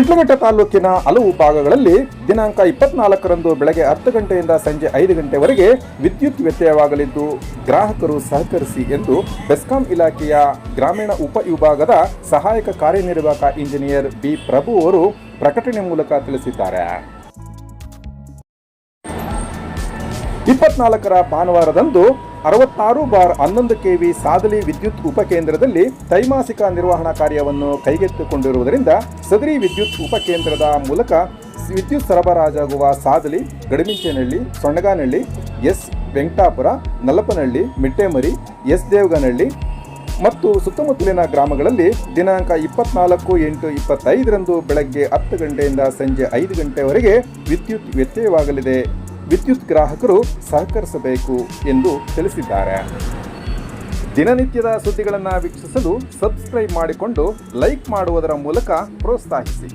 ಶಿಡ್ಲಘಟ್ಟ ತಾಲೂಕಿನ ಹಲವು ಭಾಗಗಳಲ್ಲಿ ದಿನಾಂಕ ಇಪ್ಪತ್ನಾಲ್ಕರಂದು ಬೆಳಗ್ಗೆ ಹತ್ತು ಗಂಟೆಯಿಂದ ಸಂಜೆ ಐದು ಗಂಟೆವರೆಗೆ ವಿದ್ಯುತ್ ವ್ಯತ್ಯಯವಾಗಲಿದ್ದು, ಗ್ರಾಹಕರು ಸಹಕರಿಸಿ ಎಂದು ಬೆಸ್ಕಾಂ ಇಲಾಖೆಯ ಗ್ರಾಮೀಣ ಉಪವಿಭಾಗದ ಸಹಾಯಕ ಕಾರ್ಯನಿರ್ವಾಹಕ ಇಂಜಿನಿಯರ್ ಬಿ ಪ್ರಭು ಅವರು ಪ್ರಕಟಣೆ ಮೂಲಕ ತಿಳಿಸಿದ್ದಾರೆ. ಇಪ್ಪತ್ನಾಲ್ಕರ ಭಾನುವಾರದಂದು ಅರವತ್ತಾರು ಬಾರ್ ಹನ್ನೊಂದು ಕೆವಿ ಸಾದಲಿ ವಿದ್ಯುತ್ ಉಪಕೇಂದ್ರದಲ್ಲಿ ತ್ರೈಮಾಸಿಕ ನಿರ್ವಹಣಾ ಕಾರ್ಯವನ್ನು ಕೈಗೆತ್ತಿಕೊಂಡಿರುವುದರಿಂದ ಸದರಿ ವಿದ್ಯುತ್ ಉಪಕೇಂದ್ರದ ಮೂಲಕ ವಿದ್ಯುತ್ ಸರಬರಾಜಾಗುವ ಸಾದಲಿ ಗಡಿಮಿಂಚೇನಹಳ್ಳಿ ಸೊಣ್ಣಗಾನಹಳ್ಳಿ ಎಸ್ ವೆಂಕಟಾಪುರ, ನಲ್ಲಪನಹಳ್ಳಿ, ಮಿಟ್ಟೆಮರಿ, ಎಸ್ ದೇವಗನಹಳ್ಳಿ ಮತ್ತು ಸುತ್ತಮುತ್ತಲಿನ ಗ್ರಾಮಗಳಲ್ಲಿ ದಿನಾಂಕ ಇಪ್ಪತ್ನಾಲ್ಕು ಎಂಟು ಇಪ್ಪತ್ತೈದರಂದು ಬೆಳಗ್ಗೆ ಹತ್ತು ಗಂಟೆಯಿಂದ ಸಂಜೆ ಐದು ಗಂಟೆವರೆಗೆ ವಿದ್ಯುತ್ ವ್ಯತ್ಯಯವಾಗಲಿದೆ. ವಿದ್ಯುತ್ ಗ್ರಾಹಕರು ಸಹಕರಿಸಬೇಕು ಎಂದು ತಿಳಿಸಿದ್ದಾರೆ. ದಿನನಿತ್ಯದ ಸುದ್ದಿಗಳನ್ನು ವೀಕ್ಷಿಸಲು ಸಬ್ಸ್ಕ್ರೈಬ್ ಮಾಡಿಕೊಂಡು ಲೈಕ್ ಮಾಡುವುದರ ಮೂಲಕ ಪ್ರೋತ್ಸಾಹಿಸಿ.